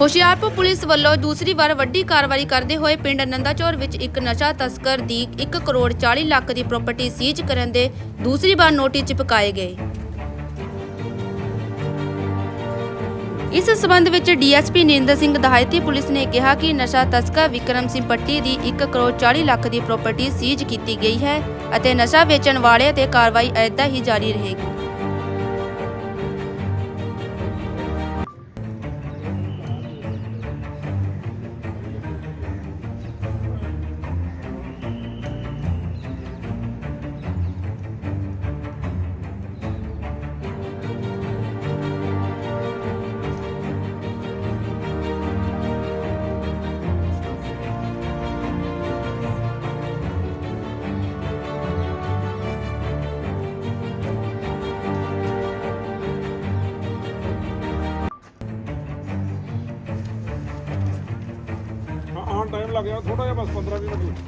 Hoshiarpur police ਵੱਲੋਂ ਦੂਸਰੀ ਵਾਰ ਵੱਡੀ ਕਾਰਵਾਈ ਕਰਦੇ ਹੋਏ ਪਿੰਡ ਨੰਦਾਚੌਰ ਵਿੱਚ ਇੱਕ ਨਸ਼ਾ ਤਸਕਰ ਦੀ 1 ਕਰੋੜ 40 ਲੱਖ ਦੀ ਪ੍ਰਾਪਰਟੀ ਸੀਜ਼ ਕਰਨ ਦੇ ਦੂਸਰੀ ਵਾਰ ਨੋਟਿਸ ਚਿਪਕਾਏ ਗਏ। ਇਸ ਸਬੰਧ ਵਿੱਚ ਡੀਐਸਪੀ ਨਿੰਦਰ ਸਿੰਘ ਦਹਾਇਤੀ ਪੁਲਿਸ ਨੇ ਕਿਹਾ ਕਿ ਨਸ਼ਾ ਤਸਕਰ ਵਿਕਰਮ ਸਿੰਘ ਪੱਟੀ ਦੀ 1 ਕਰੋੜ 40 ਲੱਖ ਦੀ ਪ੍ਰਾਪਰਟੀ ਸੀਜ਼ ਕੀਤੀ ਗਈ ਹੈ ਅਤੇ ਨਸ਼ਾ ਵੇਚਣ ਵਾਲਿਆਂ ਤੇ ਕਾਰਵਾਈ ਏਦਾਂ ਹੀ ਜਾਰੀ ਰਹੇਗੀ। ਲੱਗ ਗਿਆ ਥੋੜਾ ਜਿਹਾ ਬਸ 15 20 ਮਿੰਟ।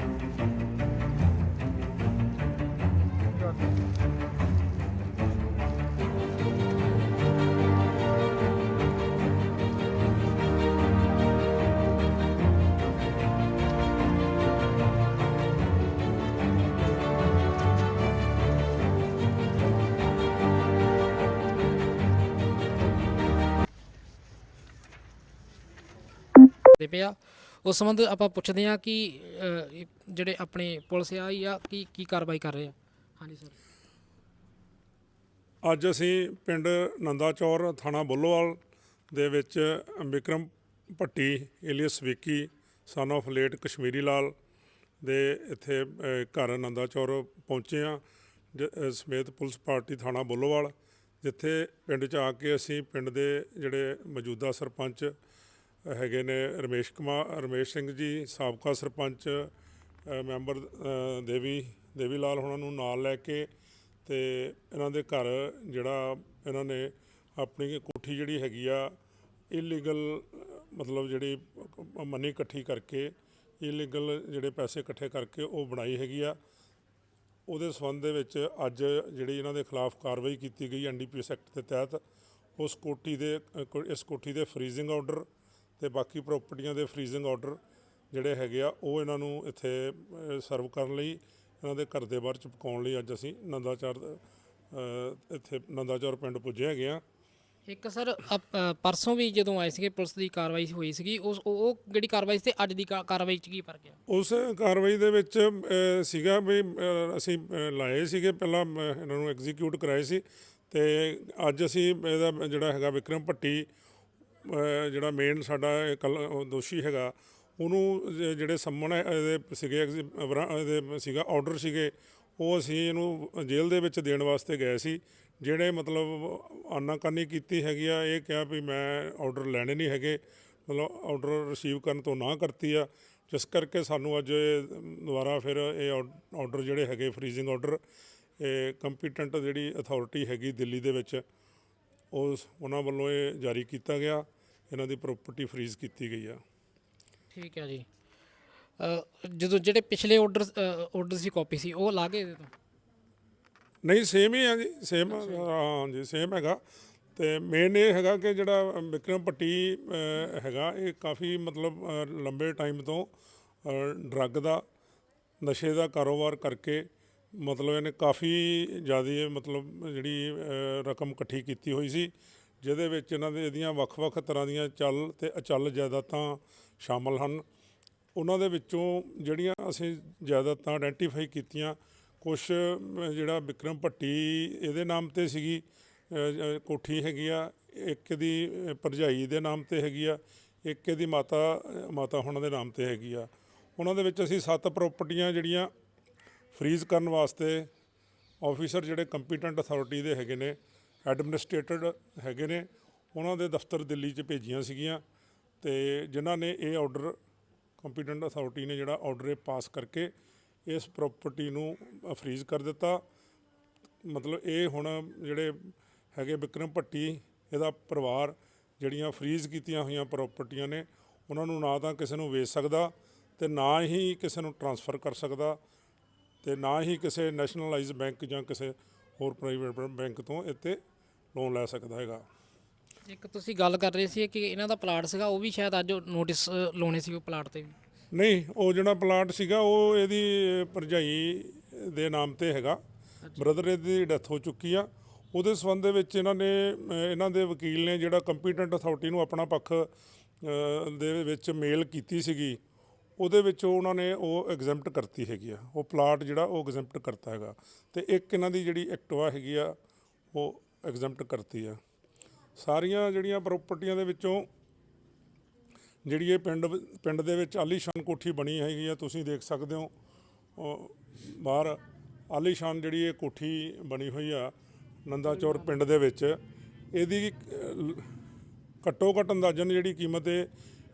ਦੇ ਪਿਆ। ਉਸ ਸੰਬੰਧ ਆਪਾਂ ਪੁੱਛਦੇ ਹਾਂ ਕਿ ਜਿਹੜੇ ਆਪਣੇ ਪੁਲਿਸ ਆ ਜਾਂ ਕੀ ਕੀ ਕਾਰਵਾਈ ਕਰ ਰਹੇ ਆ? ਹਾਂਜੀ ਸਰ। ਅੱਜ ਅਸੀਂ ਪਿੰਡ ਨੰਦਾਚੌਰ ਥਾਣਾ ਬੁੱਲੋਵਾਲ ਦੇ ਵਿੱਚ Vikram Bhatti alias Vicky son of late Kashmiri Lal ਦੇ ਇੱਥੇ ਘਰ ਨੰਦਾਚੌਰ ਪਹੁੰਚੇ ਆ ਸਮੇਤ ਪੁਲਿਸ ਪਾਰਟੀ ਥਾਣਾ ਬੁੱਲੋਵਾਲ, ਜਿੱਥੇ ਪਿੰਡ 'ਚ ਆ ਕੇ ਅਸੀਂ ਪਿੰਡ ਦੇ ਜਿਹੜੇ ਮੌਜੂਦਾ ਸਰਪੰਚ ਹੈਗੇ ਨੇ ਰਮੇਸ਼ ਕੁਮਾਰ, ਰਮੇਸ਼ ਸਿੰਘ ਜੀ, ਸਾਬਕਾ ਸਰਪੰਚ ਮੈਂਬਰ ਦੇਵੀ ਦੇਵੀ ਲਾਲ ਹੁਣਾਂ ਨੂੰ ਨਾਲ ਲੈ ਕੇ ਤੇ ਇਹਨਾਂ ਦੇ ਘਰ ਜਿਹੜਾ ਇਹਨਾਂ ਨੇ ਆਪਣੀ ਕੋਠੀ ਜਿਹੜੀ ਹੈਗੀ ਆ ਇਲੀਗਲ ਮਤਲਬ ਜਿਹੜੀ ਮਨੀ ਇਕੱਠੀ ਕਰਕੇ ਇਲੀਗਲ ਜਿਹੜੇ ਪੈਸੇ ਇਕੱਠੇ ਕਰਕੇ ਉਹ ਬਣਾਈ ਹੈਗੀ ਆ। ਉਹਦੇ ਸੰਬੰਧ ਦੇ ਵਿੱਚ ਅੱਜ ਜਿਹੜੀ ਇਹਨਾਂ ਦੇ ਖਿਲਾਫ ਕਾਰਵਾਈ ਕੀਤੀ ਗਈ ਐਨਡੀਪੀਐਸ ਐਕਟ ਦੇ ਤਹਿਤ, ਉਸ ਕੋਠੀ ਦੇ, ਇਸ ਕੋਠੀ ਦੇ ਫਰੀਜ਼ਿੰਗ ਆਰਡਰ ਤੇ ਬਾਕੀ ਪ੍ਰਾਪਰਟੀਆਂ ਦੇ ਫਰੀਜ਼ਿੰਗ ਆਰਡਰ ਜਿਹੜੇ ਹੈਗੇ ਆ ਉਹ ਇਹਨਾਂ ਨੂੰ ਇੱਥੇ ਸਰਵ ਕਰਨ ਲਈ ਇਹਨਾਂ ਦੇ ਘਰ ਦੇ ਬਾਹਰ ਚੁਪਕਾਉਣ ਲਈ ਅੱਜ ਅਸੀਂ ਨੰਦਾਚਾਰ ਇੱਥੇ ਨੰਦਾਚੌਰ ਪਿੰਡ ਪੁੱਜੇ ਹੈਗੇ ਆ। ਇੱਕ ਸਰ ਪਰਸੋਂ ਵੀ ਜਦੋਂ ਆਏ ਸੀਗੇ ਪੁਲਿਸ ਦੀ ਕਾਰਵਾਈ ਹੋਈ ਸੀਗੀ ਉਸ ਉਹ ਜਿਹੜੀ ਕਾਰਵਾਈ ਸੀ ਤੇ ਅੱਜ ਦੀ ਕਾਰਵਾਈ ਚ ਕੀ ਫ਼ਰਕ ਆ? ਉਸ ਕਾਰਵਾਈ ਦੇ ਵਿੱਚ ਸੀਗਾ ਵੀ ਅਸੀਂ ਲਾਏ ਸੀਗੇ ਪਹਿਲਾਂ ਇਹਨਾਂ ਨੂੰ ਐਗਜ਼ੀਕਿਊਟ ਕਰਾਏ ਸੀ ਤੇ ਅੱਜ ਅਸੀਂ ਇਹਦਾ ਜਿਹੜਾ ਹੈਗਾ ਵਿਕਰਮ ਭੱਟੀ ਜਿਹੜਾ ਮੇਨ ਸਾਡਾ ਇਹ ਕੱਲ ਦੋਸ਼ੀ ਹੈਗਾ, ਉਹਨੂੰ ਜ- ਜਿਹੜੇ ਸੰਮਣ ਇਹਦੇ ਸੀਗੇ ਐਗਜ਼ੀ- ਇਹਦੇ ਸੀਗਾ ਆਰਡਰ ਸੀਗੇ, ਉਹ ਅਸੀਂ ਇਹਨੂੰ ਜੇਲ੍ਹ ਦੇ ਵਿੱਚ ਦੇਣ ਵਾਸਤੇ ਗਏ ਸੀ। ਜਿਹੜੇ ਮਤਲਬ ਆਨਾਕਾਨੀ ਕੀਤੀ ਹੈਗੀ ਆ, ਇਹ ਕਿਹਾ ਵੀ ਮੈਂ ਆਰਡਰ ਲੈਣੇ ਨਹੀਂ ਹੈਗੇ, ਮਤਲਬ ਆਰਡਰ ਰਿਸੀਵ ਕਰਨ ਤੋਂ ਨਾ ਕਰਤੀ ਆ। ਜਿਸ ਕਰਕੇ ਸਾਨੂੰ ਅੱਜ ਇਹ ਦੁਬਾਰਾ ਫਿਰ ਇਹ ਆਰਡਰ ਜਿਹੜੇ ਹੈਗੇ ਫਰੀਜ਼ਿੰਗ ਆਰਡਰ ਇਹ ਕੰਪੀਟੈਂਟ ਜਿਹੜੀ ਅਥਾਰਟੀ ਹੈਗੀ ਦਿੱਲੀ ਦੇ ਵਿੱਚ, ਉਸ, ਉਹਨਾਂ ਵੱਲੋਂ ਇਹ ਜਾਰੀ ਕੀਤਾ ਗਿਆ। ਇਹਨਾਂ ਦੀ ਪ੍ਰਾਪਰਟੀ ਫਰੀਜ਼ ਕੀਤੀ ਗਈ ਆ। ਠੀਕ ਹੈ ਜੀ। ਅ, ਜਦੋਂ ਜਿਹੜੇ ਪਿਛਲੇ ਆਰਡਰ ਆਰਡਰ ਸੀ ਕਾਪੀ ਸੀ ਉਹ ਲਾ ਕੇ ਦੇ ਤੋਂ ਨਹੀਂ ਸੇਮ ਹੀ ਆ ਜੀ ਸੇਮ ਹਾਂ ਜੀ ਸੇਮ ਹੈਗਾ। ਤੇ ਮੇਨ ਇਹ ਹੈਗਾ ਕਿ ਜਿਹੜਾ ਵਿਕਰਮ ਅ, ਹੈਗਾ ਇਹ ਕਾਫੀ ਮਤਲਬ ਲੰਬੇ ਟਾਈਮ ਤੋਂ ਡਰੱਗ ਦਾ ਨਸ਼ੇ ਦਾ ਕਾਰੋਬਾਰ ਕਰਕੇ ਮਤਲਬ ਇਹਨੇ ਕਾਫੀ ਜ਼ਿਆਦਾ ਮਤਲਬ ਜਿਹੜੀ ਰਕਮ ਇਕੱਠੀ ਕੀਤੀ ਹੋਈ ਸੀ। ਜਿਹਦੇ ਵਿੱਚ ਇਹਨਾਂ ਦੇ ਇਹਦੀਆਂ ਵੱਖ-ਵੱਖ ਤਰ੍ਹਾਂ ਦੀਆਂ ਚੱਲ ਤੇ ਅਚੱਲ ਜਾਇਦਾਦਾਂ ਸ਼ਾਮਲ ਹਨ। ਉਹਨਾਂ ਦੇ ਵਿੱਚੋਂ ਜਿਹੜੀਆਂ ਅਸੀਂ ਜਾਇਦਾਦਾਂ ਆਇਡੈਂਟੀਫਾਈ ਕੀਤੀਆਂ ਕੁਝ ਜਿਹੜਾ ਵਿਕਰਮ ਭੱਟੀ ਇਹਦੇ ਨਾਮ ਤੇ ਸੀਗੀ ਕੋਠੀ ਹੈਗੀ ਆ ਇੱਕ ਦੀ ਅ, ਭਰਜਾਈ ਦੇ ਨਾਮ ਤੇ ਹੈਗੀ ਆ ਇੱਕ ਇਹਦੀ ਮਾਤਾ ਮਾਤਾ ਹੁਣਾਂ ਦੇ ਨਾਮ ਤੇ ਹੈਗੀ ਆ। ਉਹਨਾਂ ਦੇ ਵਿੱਚ ਅਸੀਂ ਸੱਤ ਪ੍ਰਾਪਰਟੀਆਂ ਜਿਹੜੀਆਂ ਫਰੀਜ਼ ਕਰਨ ਵਾਸਤੇ ਆਫੀਸਰ ਜਿਹੜੇ ਕੰਪੀਟੈਂਟ ਅਥਾਰਟੀ ਦੇ ਹੈਗੇ ਨੇ ਐਡਮਿਨਿਸਟ੍ਰੇਟਡ ਹੈਗੇ ਨੇ, ਉਹਨਾਂ ਦੇ ਦਫ਼ਤਰ ਦਿੱਲੀ 'ਚ ਭੇਜੀਆਂ ਸੀਗੀਆਂ ਤੇ ਜਿਨ੍ਹਾਂ ਨੇ ਇਹ ਆਰਡਰ, ਕੰਪੀਟੈਂਟ ਅਥਾਰਟੀ ਨੇ ਜਿਹੜਾ ਆਰਡਰ ਇਹ ਪਾਸ ਕਰਕੇ ਇਸ ਪ੍ਰਾਪਰਟੀ ਨੂੰ ਫਰੀਜ਼ ਕਰ ਦਿੱਤਾ। ਮਤਲਬ ਇਹ ਹੁਣ ਜਿਹੜੇ ਹੈਗੇ ਵਿਕਰਮ ਭੱਟੀ, ਇਹਦਾ ਪਰਿਵਾਰ ਜਿਹੜੀਆਂ ਫਰੀਜ਼ ਕੀਤੀਆਂ ਹੋਈਆਂ ਪ੍ਰਾਪਰਟੀਆਂ ਨੇ, ਉਹਨਾਂ ਨੂੰ ਨਾ ਤਾਂ ਕਿਸੇ ਨੂੰ ਵੇਚ ਸਕਦਾ ਤੇ ਨਾ ਹੀ ਕਿਸੇ ਨੂੰ ਟਰਾਂਸਫਰ ਕਰ ਸਕਦਾ ਤੇ ਨਾ ਹੀ ਕਿਸੇ ਨੈਸ਼ਨਲਾਈਜ਼ ਬੈਂਕ ਜਾਂ ਕਿਸੇ ਹੋਰ ਪ੍ਰਾਈਵੇਟ ਬੈਂਕ ਤੋਂ ਇੱਥੇ ਲੋਨ ਲੈ ਸਕਦਾ ਹੈਗਾ। ਇੱਕ ਤੁਸੀਂ ਗੱਲ ਕਰ ਰਹੇ ਸੀ ਕਿ ਇਹਨਾਂ ਦਾ ਪਲਾਟ ਸੀਗਾ ਉਹ ਵੀ ਸ਼ਾਇਦ ਅੱਜ ਨੋਟਿਸ ਲਾਉਣੇ ਸੀ ਉਹ ਪਲਾਟ ਤੇ ਵੀ। ਨਹੀਂ ਉਹ ਜਿਹੜਾ ਪਲਾਟ ਸੀਗਾ ਉਹ ਇਹਦੀ ਭਰਜਾਈ ਦੇ ਨਾਮ ਤੇ ਹੈਗਾ। ਬ੍ਰਦਰ ਇਹਦੀ ਡੈਥ ਹੋ ਚੁੱਕੀ ਆ। ਉਹਦੇ ਸੰਬੰਧ ਦੇ ਵਿੱਚ ਇਹਨਾਂ ਨੇ ਇਹਨਾਂ ਦੇ ਵਕੀਲ ਨੇ ਜਿਹੜਾ ਕੰਪੀਟੈਂਟ ਅਥਾਰਟੀ ਨੂੰ ਆਪਣਾ ਪੱਖ ਦੇ ਵਿੱਚ ਮੇਲ ਕੀਤੀ ਸੀਗੀ ਉਹਦੇ ਵਿੱਚ ਉਹਨਾਂ ਨੇ ਉਹ ਐਗਜ਼ੈਂਪਟ ਕਰਤੀ ਹੈਗੀ ਆ। ਉਹ ਪਲਾਟ ਜਿਹੜਾ ਉਹ ਐਗਜ਼ੈਂਪਟ ਕਰਤਾ ਹੈਗਾ। ਤੇ ਇੱਕ ਇਹਨਾਂ ਦੀ ਜਿਹੜੀ ਐਕਟਵਾ ਹੈਗੀ ਆ ਉਹ ਐਗਜ਼ੈਂਪਟ ਕਰਤੀ ਆ। ਸਾਰੀਆਂ ਜਿਹੜੀਆਂ ਪ੍ਰਾਪਰਟੀਆਂ ਦੇ ਵਿੱਚੋਂ ਜਿਹੜੀ ਇਹ ਪਿੰਡ ਪਿੰਡ ਦੇ ਵਿੱਚ ਆਲੀਸ਼ਾਨ ਕੋਠੀ ਬਣੀ ਹੈਗੀ ਆ, ਤੁਸੀਂ ਦੇਖ ਸਕਦੇ ਹੋ। ਉਹ ਬਾਹਰ ਆਲੀਸ਼ਾਨ ਜਿਹੜੀ ਇਹ ਕੋਠੀ ਬਣੀ ਹੋਈ ਆ, ਨੰਦਾਚੌਰ ਪਿੰਡ ਦੇ ਵਿੱਚ, ਇਹਦੀ ਘੱਟੋ ਘੱਟ ਅੰਦਾਜ਼ਨ ਜਿਹੜੀ ਕੀਮਤ ਹੈ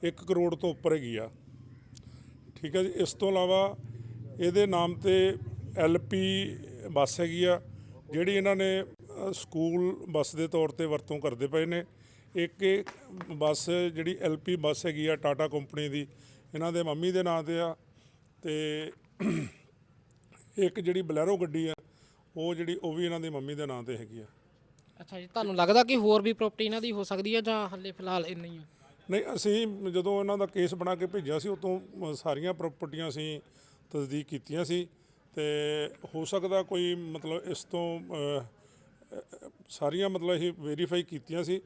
1 ਕਰੋੜ ਤੋਂ ਉੱਪਰ ਹੈਗੀ ਆ। ਠੀਕ ਹੈ ਜੀ, ਇਸ ਤੋਂ ਇਲਾਵਾ ਇਹਦੇ ਨਾਮ ਤੇ ਐਲਪੀ ਬੱਸ ਹੈਗੀ ਆ, ਜਿਹੜੀ ਇਹਨਾਂ ਨੇ ਸਕੂਲ ਬੱਸ ਦੇ ਤੌਰ ਤੇ ਵਰਤੋਂ ਕਰਦੇ ਪਏ ਨੇ। ਇੱਕ ਇਹ ਬੱਸ ਜਿਹੜੀ ਐਲਪੀ ਬੱਸ ਹੈਗੀ ਆ ਟਾਟਾ ਕੰਪਨੀ ਦੀ ਇਹਨਾਂ ਦੇ ਮੰਮੀ ਦੇ ਨਾਂ ਤੇ ਆ। ਤੇ ਇੱਕ ਜਿਹੜੀ ਬਲੈਰੋ ਗੱਡੀ ਆ ਉਹ ਜਿਹੜੀ ਉਹ ਵੀ ਇਹਨਾਂ ਦੀ ਮੰਮੀ ਦੇ ਨਾਂ ਤੇ ਹੈਗੀ ਆ। ਅੱਛਾ ਜੀ ਤੁਹਾਨੂੰ ਲੱਗਦਾ ਕਿ ਹੋਰ ਵੀ ਪ੍ਰਾਪਰਟੀ ਇਹਨਾਂ ਦੀ ਹੋ ਸਕਦੀ ਹੈ ਜਾਂ ਹੱਲੇ ਫਿਲਹਾਲ ਇੰਨਾ ਹੀ ਆ? ਨਹੀਂ ਅਸੀਂ ਜਦੋਂ ਇਹਨਾਂ ਦਾ ਕੇਸ ਬਣਾ ਕੇ ਭੇਜਿਆ ਸੀ ਉਤੋਂ ਸਾਰੀਆਂ ਪ੍ਰਾਪਰਟੀਆਂ ਅਸੀਂ ਤਸਦੀਕ ਕੀਤੀਆਂ ਸੀ। ਤੇ ਹੋ ਸਕਦਾ ਕੋਈ ਮਤਲਬ ਇਸ ਤੋਂ ਸਾਰੀਆਂ ਮਤਲਬ ਇਹ ਵੈਰੀਫਾਈ ਕੀਤੀਆਂ ਸੀ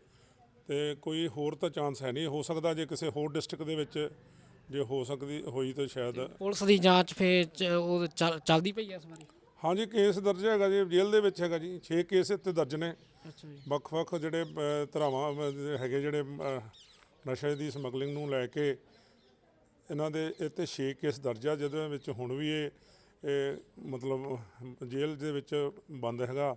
ਤੇ ਕੋਈ ਹੋਰ ਤਾਂ ਚਾਂਸ ਹੈ ਨਹੀਂ। ਹੋ ਸਕਦਾ ਜੇ ਕਿਸੇ ਹੋਰ ਡਿਸਟ੍ਰਿਕਟ ਦੇ ਵਿੱਚ ਜੇ ਹੋ ਸਕਦੀ ਹੋਈ ਤਾਂ ਸ਼ਾਇਦ ਪੁਲਿਸ ਦੀ ਜਾਂਚ ਫੇਰ ਚ- ਉਹ ਚੱਲ- ਚੱਲਦੀ ਪਈ ਹੈ ਇਸ ਹਾਂਜੀ ਕੇਸ ਦਰਜ ਹੈਗਾ ਜੀ ਜੇਲ੍ਹ ਦੇ ਵਿੱਚ ਹੈਗਾ ਜੀ। 6 ਕੇਸ ਇੱਥੇ ਦਰਜ ਨੇ। ਅੱਛਾ ਜੀ। ਵੱਖ-ਵੱਖ ਜਿਹੜੇ ਧਰਾਵਾਂ ਅਹ, ਹੈਗੇ ਜਿਹੜੇ ਨਸ਼ੇ ਦੀ ਸਮਗਲਿੰਗ ਨੂੰ ਲੈ ਕੇ ਇਹਨਾਂ ਦੇ ਇੱਥੇ 6 ਕੇਸ ਦਰਜ ਆ ਜਿਹਦੇ ਵਿੱਚ ਹੁਣ ਵੀ ਇਹ ਇਹ ਮਤਲਬ ਜੇਲ੍ਹ ਦੇ ਵਿੱਚ ਬੰਦ ਹੈਗਾ।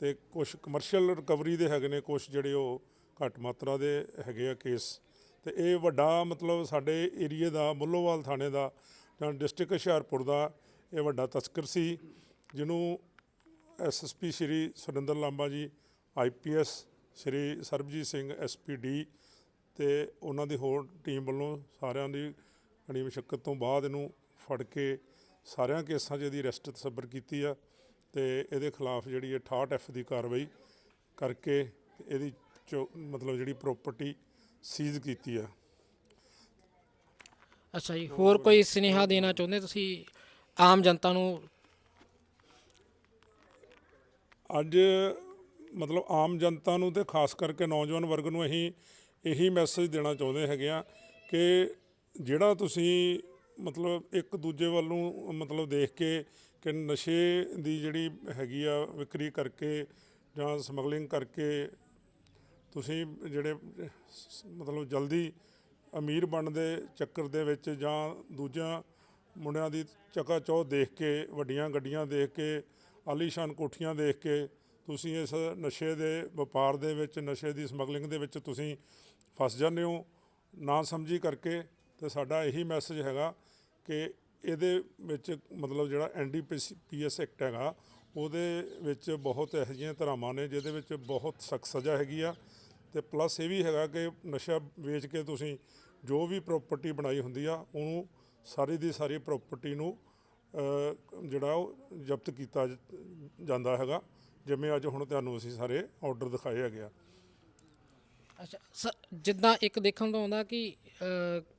ਤੇ ਕੁਝ ਕਮਰਸ਼ੀਅਲ ਰਿਕਵਰੀ ਦੇ ਹੈਗੇ ਨੇ ਕੁਝ ਜਿਹੜੇ ਉਹ ਘੱਟ ਮਾਤਰਾ ਦੇ ਹੈਗੇ ਆ ਕੇਸ ਤੇ ਇਹ ਵੱਡਾ ਮਤਲਬ ਸਾਡੇ ਏਰੀਏ ਦਾ, ਮੁੱਲੋਵਾਲ ਥਾਣੇ ਦਾ ਜਾਂ ਡਿਸਟ੍ਰਿਕਟ ਹੁਸ਼ਿਆਰਪੁਰ ਦਾ ਇਹ ਵੱਡਾ ਤਸਕਰ ਸੀ, ਜਿਹਨੂੰ ਐਸਐਸਪੀ ਸ਼੍ਰੀ ਸੁਰਿੰਦਰ ਲਾਂਬਾ ਜੀ ਆਈਪੀਐਸ ਸ਼੍ਰੀ ਸਰਬਜੀਤ ਸਿੰਘ ਐਸਪੀਡੀ ਤੇ ਉਹਨਾਂ ਦੀ ਹੋਰ ਟੀਮ ਵੱਲੋਂ ਸਾਰਿਆਂ ਦੀ ਕੜੀ ਮੁਸ਼ਕਲ ਤੋਂ ਬਾਅਦ ਇਹਨੂੰ ਫੜ ਕੇ ਸਾਰਿਆਂ ਕੇਸਾਂ 'ਚ ਇਹਦੀ ਅਰੈਸਟ ਤਸੱਬਰ ਕੀਤੀ ਆ। ਤੇ ਇਹਦੇ ਖਿਲਾਫ ਜਿਹੜੀ ਇਹ 68 ਐਫ ਦੀ ਕਾਰਵਾਈ ਕਰਕੇ ਇਹਦੀ ਚੋ ਮਤਲਬ ਜਿਹੜੀ ਪ੍ਰਾਪਰਟੀ ਸੀਜ਼ ਕੀਤੀ ਆ। ਅੱਛਾ ਜੀ ਹੋਰ ਕੋਈ ਸੁਨੇਹਾ ਦੇਣਾ ਚਾਹੁੰਦੇ ਤੁਸੀਂ ਆਮ ਜਨਤਾ ਨੂੰ? ਅੱਜ ਮਤਲਬ ਆਮ ਜਨਤਾ ਨੂੰ ਤੇ ਖਾਸ ਕਰਕੇ ਨੌਜਵਾਨ ਵਰਗ ਨੂੰ ਅਸੀਂ ਇਹੀ ਮੈਸੇਜ ਦੇਣਾ ਚਾਹੁੰਦੇ ਹੈਗੇ ਆ ਕਿ ਜਿਹੜਾ ਤੁਸੀਂ ਮਤਲਬ ਇੱਕ ਦੂਜੇ ਵੱਲ ਨੂੰ ਮਤਲਬ ਦੇਖ ਕੇ ਕਿ ਨਸ਼ੇ ਦੀ ਜਿਹੜੀ ਹੈਗੀ ਆ ਵਿਕਰੀ ਕਰਕੇ ਜਾਂ ਸਮਗਲਿੰਗ ਕਰਕੇ ਤੁਸੀਂ ਜਿਹੜੇ ਮਤਲਬ ਜਲਦੀ ਅਮੀਰ ਬਣਨ ਦੇ ਚੱਕਰ ਦੇ ਵਿੱਚ ਜਾਂ ਦੂਜਿਆਂ ਮੁੰਡਿਆਂ ਦੀ ਚਕਾ ਚੌ ਦੇਖ ਕੇ, ਵੱਡੀਆਂ ਗੱਡੀਆਂ ਦੇਖ ਕੇ, ਆਲੀਸ਼ਾਨ ਕੋਠੀਆਂ ਦੇਖ ਕੇ ਤੁਸੀਂ ਇਸ ਨਸ਼ੇ ਦੇ ਵਪਾਰ ਦੇ ਵਿੱਚ, ਨਸ਼ੇ ਦੀ ਸਮਗਲਿੰਗ ਦੇ ਵਿੱਚ ਤੁਸੀਂ ਫਸ ਜਾਂਦੇ ਹੋ। ਨਾ ਸਮਝੀ ਕਰਕੇ ਤੇ ਸਾਡਾ ਇਹੀ ਮੈਸੇਜ ਹੈਗਾ ਕਿ ਇਹਦੇ ਵਿੱਚ ਮਤਲਬ ਜਿਹੜਾ ਐਨਡੀਪੀਐਸ ਐਕਟ ਹੈਗਾ, ਉਹਦੇ ਵਿੱਚ ਬਹੁਤ ਇਹੋ ਜਿਹੀਆਂ ਧਾਰਾਵਾਂ ਨੇ, ਜਿਹਦੇ ਵਿੱਚ ਬਹੁਤ ਸਖਤ ਸਜ਼ਾ ਹੈਗੀ ਆ। ਤੇ ਪਲੱਸ ਇਹ ਵੀ ਹੈਗਾ ਕਿ ਨਸ਼ਾ ਵੇਚ ਕੇ ਤੁਸੀਂ ਜੋ ਵੀ ਪ੍ਰਾਪਰਟੀ ਬਣਾਈ ਹੁੰਦੀ ਆ, ਉਹਨੂੰ ਸਾਰੀ ਦੀ ਸਾਰੀ ਪ੍ਰਾਪਰਟੀ ਨੂੰ ਜਿਹੜਾ ਉਹ ਜ਼ਬਤ ਕੀਤਾ ਜਾਂਦਾ ਹੈਗਾ। ਜਿਵੇਂ ਅੱਜ ਹੁਣ ਤੁਹਾਨੂੰ ਅਸੀਂ ਸਾਰੇ ਆਰਡਰ ਦਿਖਾਏ ਹੈਗੇ ਆ। ਅੱਛਾ ਸ- ਜਿੱਦਾਂ ਇੱਕ ਦੇਖਣ ਤੋਂ ਆਉਂਦਾ ਕਿ ਅ,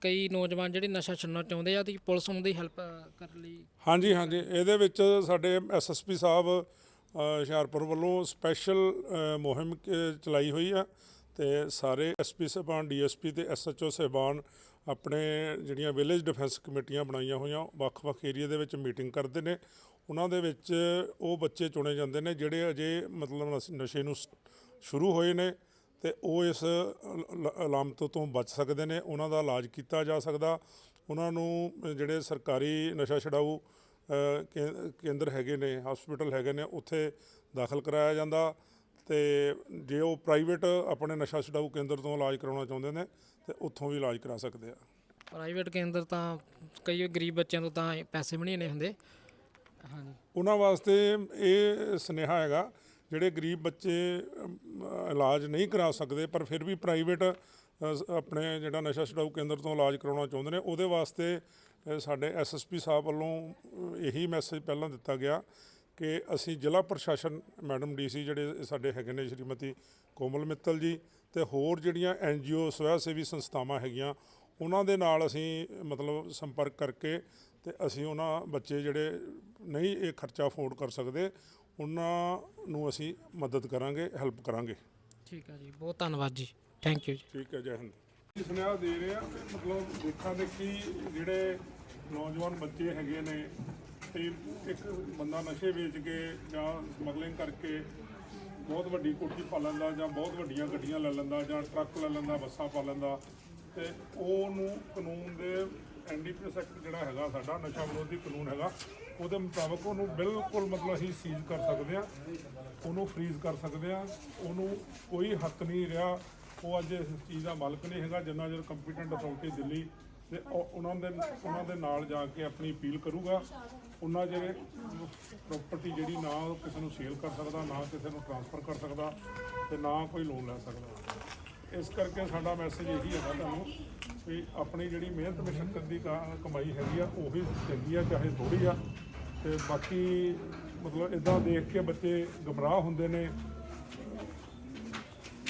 ਕਈ ਨੌਜਵਾਨ ਜਿਹੜੇ ਨਸ਼ਾ ਛੱਡਣਾ ਚਾਹੁੰਦੇ ਆ ਤੇ ਪੁਲਿਸ ਉਹਨਾਂ ਦੀ ਹੈਲਪ ਕਰਨ ਲਈ ਹਾਂਜੀ ਹਾਂਜੀ। ਇਹਦੇ ਵਿੱਚ ਸਾਡੇ ਐਸਐਸਪੀ ਸਾਹਿਬ ਅ, ਹੁਸ਼ਿਆਰਪੁਰ ਵੱਲੋਂ ਸਪੈਸ਼ਲ ਮੁਹਿੰਮ ਕ- ਚਲਾਈ ਹੋਈ ਆ ਤੇ ਸਾਰੇ ਐਸਪੀ ਸਾਹਿਬਾਨ ਡੀਐਸਪੀ ਤੇ ਐਸਐਚਓ ਸਾਹਿਬਾਨ ਆਪਣੇ ਜਿਹੜੀਆਂ ਵਿਲੇਜ ਡਿਫੈਂਸ ਕਮੇਟੀਆਂ ਬਣਾਈਆਂ ਹੋਈਆਂ ਵੱਖ-ਵੱਖ ਏਰੀਆ ਦੇ ਵਿੱਚ ਮੀਟਿੰਗ ਕਰਦੇ ਨੇ। ਉਹਨਾਂ ਦੇ ਵਿੱਚ ਉਹ ਬੱਚੇ ਚੁਣੇ ਜਾਂਦੇ ਨੇ ਜਿਹੜੇ ਅਜੇ ਮਤਲਬ ਨਸ਼- ਨਸ਼ੇ ਨੂੰ ਸ- ਸ਼ੁਰੂ ਹੋਏ ਨੇ। ਤੇ ਉਹ ਇਸ ਅਲ- ਅਲ- ਅਲਾਮਤ ਤੋਂ ਬਚ ਸਕਦੇ ਨੇ ਉਹਨਾਂ ਦਾ ਇਲਾਜ ਕੀਤਾ ਜਾ ਸਕਦਾ। ਉਹਨਾਂ ਨੂੰ ਜਿਹੜੇ ਸਰਕਾਰੀ ਨਸ਼ਾ ਛਡਾਊ ਕੇਂਦਰ ਹੈਗੇ ਨੇ ਹਸਪੀਟਲ ਹੈਗੇ ਨੇ ਉੱਥੇ ਦਾਖਲ ਕਰਾਇਆ ਜਾਂਦਾ ਤੇ ਜੇ ਉਹ ਪ੍ਰਾਈਵੇਟ ਆਪਣੇ ਨਸ਼ਾ ਛਡਾਊ ਕੇਂਦਰ ਤੋਂ ਇਲਾਜ ਕਰਾਉਣਾ ਚਾਹੁੰਦੇ ਨੇ ਤੇ ਉੱਥੋਂ ਵੀ ਇਲਾਜ ਕਰਾ ਸਕਦੇ ਆ। ਪ੍ਰਾਈਵੇਟ ਕੇਂਦਰ ਤਾਂ ਕਈ ਗਰੀਬ ਬੱਚਿਆਂ ਤੋਂ ਤਾਂ ਪੈਸੇ ਵੀ ਨਹੀਂ ਹੁੰਦੇ। ਹਾਂਜੀ। ਉਹਨਾਂ ਵਾਸਤੇ ਇਹ ਸੁਨੇਹਾ ਹੈਗਾ ਜਿਹੜੇ ਗਰੀਬ ਬੱਚੇ ਇਲਾਜ ਨਹੀਂ ਕਰਾ ਸਕਦੇ ਪਰ ਫਿਰ ਵੀ ਪ੍ਰਾਈਵੇਟ ਆਪਣੇ ਜਿਹੜਾ ਨਸ਼ਾ ਛਡਾਊ ਕੇਂਦਰ ਤੋਂ ਇਲਾਜ ਕਰਾਉਣਾ ਚਾਹੁੰਦੇ ਨੇ ਉਹਦੇ ਵਾਸਤੇ ਅ, ਸਾਡੇ ਐਸਐਸਪੀ ਸਾਹਿਬ ਵੱਲੋਂ ਇਹੀ ਮੈਸੇਜ ਪਹਿਲਾਂ ਦਿੱਤਾ ਗਿਆ ਕਿ ਅਸੀਂ ਜ਼ਿਲ੍ਹਾ ਪ੍ਰਸ਼ਾਸਨ ਮੈਡਮ ਡੀਸੀ ਜਿਹੜੇ ਸਾਡੇ ਹੈਗੇ ਨੇ ਸ਼੍ਰੀਮਤੀ ਕੋਮਲ ਮਿੱਤਲ ਜੀ ਤੇ ਹੋਰ ਜਿਹੜੀਆਂ ਐਨ ਜੀ ਓ ਸਵੈ ਸੇਵੀ ਸੰਸਥਾਵਾਂ ਹੈਗੀਆਂ ਉਹਨਾਂ ਦੇ ਨਾਲ ਅਸੀਂ ਮਤਲਬ ਸੰਪਰਕ ਕਰਕੇ ਤੇ ਅਸੀਂ ਉਹਨਾਂ ਬੱਚੇ ਜਿਹੜੇ ਨਹੀਂ ਇਹ ਖਰਚਾ ਅਫੋਰਡ ਕਰ ਸਕਦੇ ਉਹਨਾਂ ਨੂੰ ਅਸੀਂ ਮਦਦ ਕਰਾਂਗੇ ਹੈਲਪ ਕਰਾਂਗੇ। ਠੀਕ ਹੈ ਜੀ ਬਹੁਤ ਧੰਨਵਾਦ ਜੀ। ਥੈਂਕ ਯੂ ਜੀ। ਠੀਕ ਹੈ ਜੈ ਹਿੰਦ। ਸੁਨੇਹਾ ਦੇ ਰਹੇ ਆ? ਕਿ ਮਤਲਬ ਦੇਖਾ ਦੇਖੀ ਜਿਹੜੇ ਨੌਜਵਾਨ ਬੱਚੇ ਹੈਗੇ ਨੇ ਤੇ ਇੱਕ ਬੰਦਾ ਨਸ਼ੇ ਵੇਚ ਕੇ ਜਾਂ ਸਮਗਲਿੰਗ ਕਰਕੇ ਬਹੁਤ ਵੱਡੀ ਕੋਠੀ ਪਾ ਲੈਂਦਾ ਜਾਂ ਬਹੁਤ ਵੱਡੀਆਂ ਗੱਡੀਆਂ ਲੈ ਲੈਂਦਾ ਜਾਂ ਟਰੱਕ ਲੈ ਲੈਂਦਾ ਬੱਸਾਂ ਪਾ ਲੈਂਦਾ ਤੇ ਉਹਨੂੰ ਕਾਨੂੰਨ ਦੇ ਐਨਡੀਪੀਐਸ ਐਕਟ ਜਿਹੜਾ ਹੈਗਾ ਸਾਡਾ ਨਸ਼ਾ ਵਿਰੋਧੀ ਕਾਨੂੰਨ ਹੈਗਾ ਉਹਦੇ ਮੁਤਾਬਕ ਉਹਨੂੰ ਬਿਲਕੁਲ ਮਤਲਬ ਅਸੀਂ ਸੀਜ਼ ਕਰ ਸਕਦੇ ਆ ਉਹਨੂੰ ਫ੍ਰੀਜ਼ ਕਰ ਸਕਦੇ ਆ ਉਹਨੂੰ ਕੋਈ ਹੱਕ ਨਹੀਂ ਰਿਹਾ। ਉਹ ਅੱਜ ਇਸ ਚੀਜ਼ ਦਾ ਮਾਲਕ ਨਹੀਂ ਹੈਗਾ, ਜਿੰਨਾ ਚਿਰ ਕੰਪੀਟੈਂਟ ਅਥਾਰਟੀ ਦਿੱਲੀ ਤੇ ਉਹਨਾਂ ਦੇ ਉਹਨਾਂ ਦੇ ਨਾਲ ਜਾ ਕੇ ਆਪਣੀ ਅਪੀਲ ਕਰੂਗਾ। ਉਹਨਾਂ ਜਿਹੜੇ ਪ੍ਰਾਪਰਟੀ ਜਿਹੜੀ ਨਾ ਉਹ ਕਿਸੇ ਨੂੰ ਸੇਲ ਕਰ ਸਕਦਾ, ਨਾ ਕਿਸੇ ਨੂੰ ਟ੍ਰਾਂਸਫਰ ਕਰ ਸਕਦਾ ਤੇ ਨਾ ਕੋਈ ਲੋਨ ਲੈ ਸਕਦਾ। ਇਸ ਕਰਕੇ ਸਾਡਾ ਮੈਸੇਜ ਇਹੀ ਹੈਗਾ ਤੁਹਾਨੂੰ ਵੀ ਆਪਣੀ ਜਿਹੜੀ ਮਿਹਨਤ ਮਸ਼ੱਕਤ ਦੀ ਕਾ- ਕਮਾਈ ਹੈਗੀ ਆ, ਉਹੀ ਚੰਗੀ ਆ, ਚਾਹੇ ਥੋੜੀ ਆ। ਤੇ ਬਾਕੀ ਮਤਲਬ ਇਦਾਂ ਦੇਖ ਕੇ ਬੱਚੇ ਗਮਰਾਹ ਹੁੰਦੇ ਨੇ।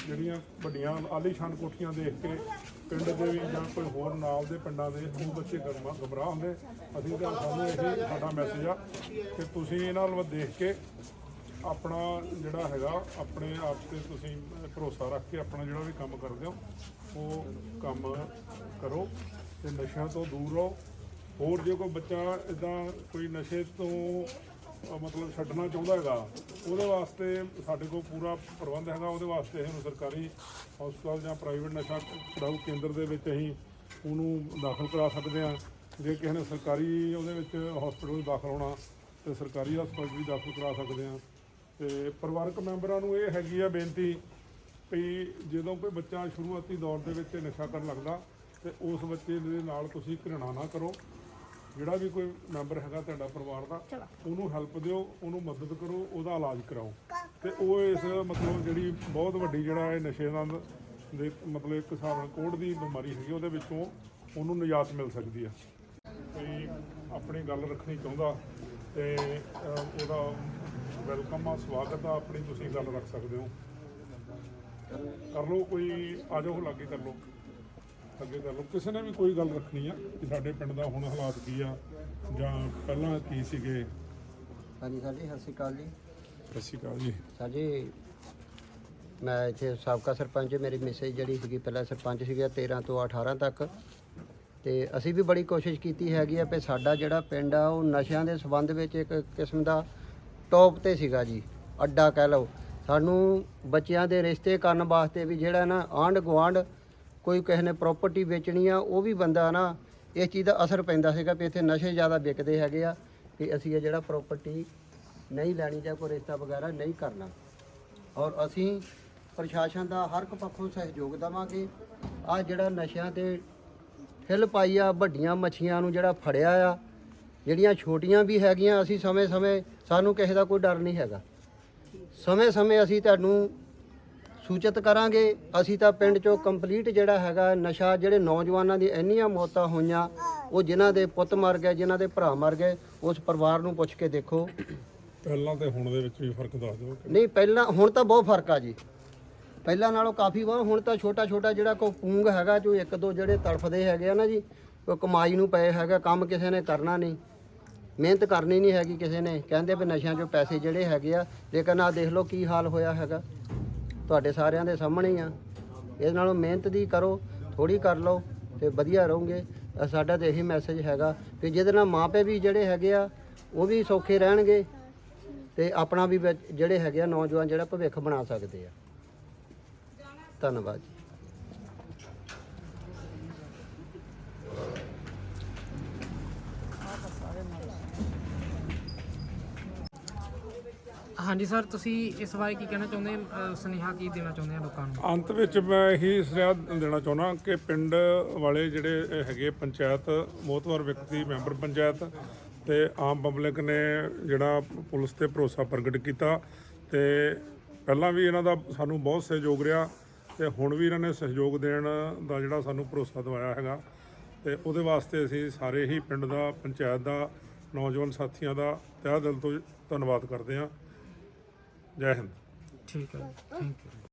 ਜਿਹੜੀਆਂ ਵੱਡੀਆਂ ਆਲੀਸ਼ਾਨ ਕੋਠੀਆਂ ਦੇਖ ਕੇ ਪਿੰਡ ਦੇ ਵੀ ਜਾਂ ਕੋਈ ਹੋਰ ਨਾਲ ਦੇ ਪਿੰਡਾਂ ਦੇ ਉਹ ਬੱਚੇ ਗਰਮਾ, ਗਮਰਾਹ ਹੁੰਦੇ। ਅਸੀਂ ਤਾਂ ਸਾਨੂੰ ਇਹ ਸਾਡਾ ਮੈਸੇਜ ਆ ਕਿ ਤੁਸੀਂ ਇਹਨਾਂ ਵੱਲ ਦੇਖ ਕੇ ਆਪਣਾ ਜਿਹੜਾ ਹੈਗਾ, ਆਪਣੇ ਆਪ ਤੇ ਤੁਸੀਂ ਭਰੋਸਾ ਰੱਖ ਕੇ ਆਪਣਾ ਜਿਹੜਾ ਵੀ ਕੰਮ ਕਰਦੇ ਹੋ, ਉਹ ਕੰਮ ਕਰੋ ਤੇ ਨਸ਼ਿਆਂ ਤੋਂ ਦੂਰ ਰਹੋ। ਹੋਰ ਜੇ ਕੋਈ ਬੱਚਾ ਇਦਾਂ ਕੋਈ ਨਸ਼ੇ ਤੋਂ ਮਤਲਬ ਛੱਡਣਾ ਚਾਹੁੰਦਾ ਹੈਗਾ, ਉਹਦੇ ਵਾਸਤੇ ਸਾਡੇ ਕੋਲ ਪੂਰਾ ਪ੍ਰਬੰਧ ਹੈਗਾ, ਉਹਦੇ ਵਾਸਤੇ ਅਸੀਂ ਸਰਕਾਰੀ ਹਸਪਤਾਲ ਜਾਂ ਪ੍ਰਾਈਵੇਟ ਨਸ਼ਾ ਛੁਡਾਊ ਕੇਂਦਰ ਦੇ ਵਿੱਚ ਅਸੀਂ ਉਹਨੂੰ ਦਾਖਲ ਕਰਾ ਸਕਦੇ ਹਾਂ। ਜੇ ਕਿਸੇ ਨੇ ਸਰਕਾਰੀ ਉਹਦੇ ਵਿੱਚ ਹਸਪੀਟਲ ਦਾਖਲ ਹੋਣਾ, ਤੇ ਸਰਕਾਰੀ ਹਸਪਤਾਲ 'ਚ ਵੀ ਦਾਖਲ ਕਰਾ ਸਕਦੇ ਹਾਂ। ਤੇ ਪਰਿਵਾਰਕ ਮੈਂਬਰਾਂ ਨੂੰ ਇਹ ਹੈਗੀ ਆ ਬੇਨਤੀ ਵੀ ਜਦੋਂ ਕੋਈ ਬੱਚਾ ਸ਼ੁਰੂਆਤੀ ਦੌਰ ਦੇ ਵਿੱਚ ਨਸ਼ਾ ਕਰਨ ਲੱਗਦਾ ਤੇ ਉਸ ਬੱਚੇ ਦੇ ਨਾਲ ਤੁਸੀਂ ਘৃਣਾ ਨਾ ਕਰੋ। ਜਿਹੜਾ ਵੀ ਕੋਈ ਮੈਂਬਰ ਹੈਗਾ ਤੁਹਾਡਾ ਪਰਿਵਾਰ ਦਾ ਉਹਨੂੰ ਹੈਲਪ ਦਿਓ ਉਹਨੂੰ ਮਦਦ ਕਰੋ ਉਹਦਾ ਇਲਾਜ ਕਰਾਓ। ਤੇ ਉਹ ਇਸ ਮਤਲਬ ਜਿਹੜੀ ਬਹੁਤ ਵੱਡੀ ਜਿਹੜਾ ਇਹ ਨਸ਼ੇ ਦਾ ਦੇ ਮਤਲਬ ਇੱਕ ਹਿਸਾਬ ਨਾਲ ਕੋੜ ਦੀ ਬਿਮਾਰੀ ਹੈਗੀ ਉਹਦੇ ਵਿੱਚੋਂ ਉਹਨੂੰ ਨਿਜਾਤ ਮਿਲ ਸਕਦੀ ਆ। ਕੋਈ ਆਪਣੀ ਗੱਲ ਰੱਖਣੀ ਚਾਹੁੰਦਾ ਤੇ ਉਹਦਾ ਵੈਲਕਮ ਆ ਸਵਾਗਤ ਆ ਆਪਣੀ ਤੁਸੀਂ ਗੱਲ ਰੱਖ ਸਕਦੇ ਹੋ। ਕਰ ਲਓ ਕੋਈ ਆ ਜਾਓ ਲਾਗੇ ਕਰ ਲਓ। ਅੱਗੇ ਕਰ ਲਓ। ਕਿਸੇ ਨੇ ਵੀ ਕੋਈ ਗੱਲ ਰੱਖਣੀ ਆ ਕਿ ਸਾਡੇ ਪਿੰਡ ਦਾ ਹੁਣ ਹਾਲਾਤ ਕੀ ਆ ਜਾਂ ਪਹਿਲਾਂ ਕੀ ਸੀਗੇ? ਹਾਂਜੀ ਜੀ ਸਤਿ ਸ਼੍ਰੀ ਅਕਾਲ ਜੀ। ਸਤਿ ਸ਼੍ਰੀ ਅਕਾਲ ਜੀ। ਮੈਂ ਇੱਥੇ ਸਾਬਕਾ ਸਰਪੰਚ ਮੇਰੀ ਮੈਸੇਜ ਜਿਹੜੀ ਸੀਗੀ ਪਹਿਲਾਂ ਸਰਪੰਚ ਸੀਗਾ 13 ਤੋਂ 18 ਤੱਕ। ਤੇ ਅਸੀਂ ਵੀ ਬੜੀ ਕੋਸ਼ਿਸ਼ ਕੀਤੀ ਹੈਗੀ ਆ ਕਿ ਸਾਡਾ ਜਿਹੜਾ ਪਿੰਡ ਆ ਉਹ ਨਸ਼ਿਆਂ ਦੇ ਸੰਬੰਧ ਵਿੱਚ ਇੱਕ ਕਿਸਮ ਦਾ ਟੌਪ ਤੇ ਸੀਗਾ ਜੀ, ਅੱਡਾ ਕਹਿ ਲਓ। ਸਾਨੂੰ ਬੱਚਿਆਂ ਦੇ ਰਿਸ਼ਤੇ ਕਰਨ ਵਾਸਤੇ ਵੀ ਜਿਹੜਾ ਨਾ ਆਂਢ ਗੁਆਂਢ ਕੋਈ ਕਿਸੇ ਨੇ ਪ੍ਰਾਪਰਟੀ ਵੇਚਣੀ ਆ, ਉਹ ਵੀ ਬੰਦਾ ਨਾ ਇਸ ਚੀਜ਼ ਦਾ ਅਸਰ ਪੈਂਦਾ ਸੀਗਾ ਵੀ ਇੱਥੇ ਨਸ਼ੇ ਜ਼ਿਆਦਾ ਵਿਕਦੇ ਹੈਗੇ ਆ ਕਿ ਅਸੀਂ ਇਹ ਜਿਹੜਾ ਪ੍ਰਾਪਰਟੀ ਨਹੀਂ ਲੈਣੀ ਜਾਂ ਕੋਈ ਰਿਸ਼ਤਾ ਵਗੈਰਾ ਨਹੀਂ ਕਰਨਾ। ਔਰ ਅਸੀਂ ਪ੍ਰਸ਼ਾਸਨ ਦਾ ਹਰ ਇੱਕ ਪੱਖੋਂ ਸਹਿਯੋਗ ਦੇਵਾਂਗੇ। ਆ ਜਿਹੜਾ ਨਸ਼ਿਆਂ ਤੇ ਹਿੱਲ ਪਾਈ ਆ, ਵੱਡੀਆਂ ਮੱਛੀਆਂ ਨੂੰ ਜਿਹੜਾ ਫੜਿਆ ਆ ਜਿਹੜੀਆਂ ਛੋਟੀਆਂ ਵੀ ਹੈਗੀਆਂ ਅਸੀਂ ਸਮੇਂ-ਸਮੇਂ ਸਾਨੂੰ ਕਿਸੇ ਦਾ ਕੋਈ ਡਰ ਨਹੀਂ ਹੈਗਾ। ਸਮੇਂ-ਸਮੇਂ ਅਸੀਂ ਤੁਹਾਨੂੰ ਸੂਚਿਤ ਕਰਾਂਗੇ। ਅਸੀਂ ਤਾਂ ਪਿੰਡ ਚੋਂ ਕੰਪਲੀਟ ਜਿਹੜਾ ਹੈਗਾ ਨਸ਼ਾ ਜਿਹੜੇ ਨੌਜਵਾਨਾਂ ਦੀ ਇੰਨੀਆਂ ਮੌਤਾਂ ਹੋਈਆਂ ਉਹ ਜਿਨ੍ਹਾਂ ਦੇ ਪੁੱਤ ਮਰ ਗਏ ਜਿਨ੍ਹਾਂ ਦੇ ਭਰਾ ਮਰ ਗਏ ਉਸ ਪਰਿਵਾਰ ਨੂੰ ਪੁੱਛ ਕੇ ਦੇਖੋ। ਪਹਿਲਾਂ ਤੇ ਹੁਣ ਦੇ ਵਿੱਚ ਵੀ ਫ਼ਰਕ ਦੱਸ ਦਿਓ। ਨਹੀਂ ਪਹਿਲਾਂ ਹੁਣ ਤਾਂ ਬਹੁਤ ਫ਼ਰਕ ਆ ਜੀ। ਪਹਿਲਾਂ ਨਾਲੋਂ ਕਾਫੀ ਵਾ ਹੁਣ ਤਾਂ ਛੋਟਾ ਛੋਟਾ ਜਿਹੜਾ ਕੋ ਪੂੰਗ ਹੈਗਾ ਜੋ ਇੱਕ ਦੋ ਜਿਹੜੇ ਤੜਫਦੇ ਹੈਗੇ ਆ ਨਾ ਜੀ ਉਹ ਕਮਾਈ ਨੂੰ ਪਏ ਹੈਗਾ ਕੰਮ ਕਿਸੇ ਨੇ ਕਰਨਾ ਨਹੀਂ। ਮਿਹਨਤ ਕਰਨੀ ਨਹੀਂ ਹੈਗੀ ਕਿਸੇ ਨੇ। ਕਹਿੰਦੇ ਵੀ ਨਸ਼ਿਆਂ 'ਚੋਂ ਪੈਸੇ ਜਿਹੜੇ ਹੈਗੇ ਆ, ਲੇਕਿਨ ਆ ਦੇਖ ਲਓ ਕੀ ਹਾਲ ਹੋਇਆ ਹੈਗਾ। ਤੁਹਾਡੇ ਸਾਰਿਆਂ ਦੇ ਸਾਹਮਣੇ ਹੀ ਆ। ਇਹਦੇ ਨਾਲੋਂ ਮਿਹਨਤ ਦੀ ਕਰੋ ਥੋੜੀ ਕਰ ਲਓ ਤੇ ਵਧੀਆ ਰਹੋਗੇ। ਸਾਡਾ ਤੇ ਇਹੀ ਮੈਸੇਜ ਹੈਗਾ ਕਿ ਜਿਹਦੇ ਨਾਲ ਮਾਪੇ ਵੀ ਜਿਹੜੇ ਹੈਗੇ ਆ, ਉਹ ਵੀ ਸੌਖੇ ਰਹਿਣਗੇ ਤੇ ਆਪਣਾ ਵੀ ਵਿੱਚ ਜਿਹੜੇ ਹੈਗੇ ਆ ਨੌਜਵਾਨ ਜਿਹੜਾ ਭਵਿੱਖ ਬਣਾ ਸਕਦੇ ਆ। ਧੰਨਵਾਦ ਹਾਂਜੀ ਸਰ ਤੁਸੀਂ ਇਸ ਬਾਰੇ ਕੀ ਕਹਿਣਾ ਚਾਹੁੰਦੇ ਅ, ਸੁਨੇਹਾ ਕੀ ਦੇਣਾ ਚਾਹੁੰਦੇ ਆ ਲੋਕਾਂ ਨੂੰ? ਅੰਤ ਵਿੱਚ ਮੈਂ ਇਹੀ ਸੁਨੇਹਾ ਦੇਣਾ ਚਾਹੁੰਦਾ ਕਿ ਪਿੰਡ ਵਾਲੇ ਜਿਹੜੇ ਹੈਗੇ ਪੰਚਾਇਤ ਮੋਤਵਰ ਵਿਅਕਤੀ ਮੈਂਬਰ ਪੰਚਾਇਤ ਤੇ ਆਮ ਪਬਲਿਕ ਨੇ ਜਿਹੜਾ ਪੁਲਿਸ ਤੇ ਭਰੋਸਾ ਪ੍ਰਗਟ ਕੀਤਾ ਤੇ ਪਹਿਲਾਂ ਵੀ ਇਹਨਾਂ ਦਾ ਸਾਨੂੰ ਬਹੁਤ ਸਹਿਯੋਗ ਰਿਹਾ ਤੇ ਹੁਣ ਵੀ ਇਹਨਾਂ ਨੇ ਸਹਿਯੋਗ ਦੇਣ ਦਾ ਜਿਹੜਾ ਸਾਨੂੰ ਭਰੋਸਾ ਦਵਾਇਆ ਹੈਗਾ ਤੇ ਉਹਦੇ ਵਾਸਤੇ ਅਸੀਂ ਸਾਰੇ ਹੀ ਪਿੰਡ ਦਾ ਪੰਚਾਇਤ ਦਾ ਨੌਜਵਾਨ ਸਾਥੀਆਂ ਦਾ ਤਹਿ ਦਿਲ ਤੋਂ ਧੰਨਵਾਦ ਕਰਦੇ ਹਾਂ। ਜੈ ਹਿੰਦ ਠੀਕ ਹੈ ਥੈਂਕ ਯੂ